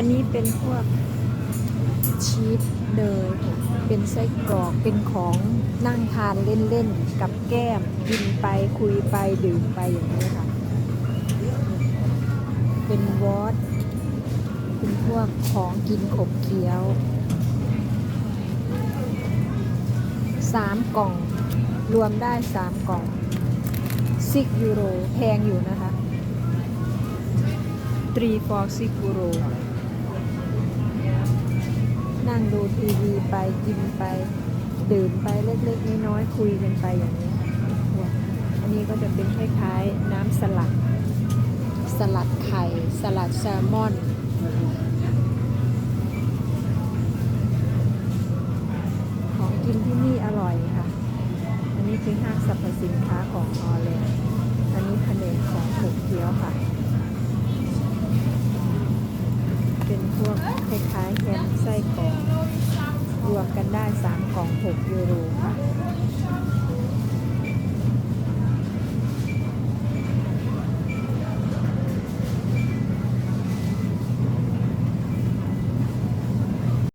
อันนี้เป็นพวกชีสเนยเป็นไส้กรอกเป็นของนั่งทานเล่นๆ กับแก้มกินไปคุยไปดื่มไปอย่างนี้ค่ะ เป็นวอตเป็นพวกของกินขบเคี้ยวสามกล่อง รวมได้สามกล่องซิกยูโร แพงอยู่นะคะ3 for 6ยูโร งดูทีวีไปกินไป ดื่มไปเล็กๆน้อยๆคุยกันไปอย่างนี้อันนี้ก็จะเป็นคล้ายๆน้ำสลัด สลัดไข่ สลัดแซลมอนของกินที่นี่อร่อยค่ะ อันนี้คือห้างสรรพสินค้าของฮอลแลนอันนี้แผนกของขบเคี้ยวค่ะเป็นพวกคล้ายๆแฮมไส้กรอก กันได้ 3 กล่อง 6 ยูโร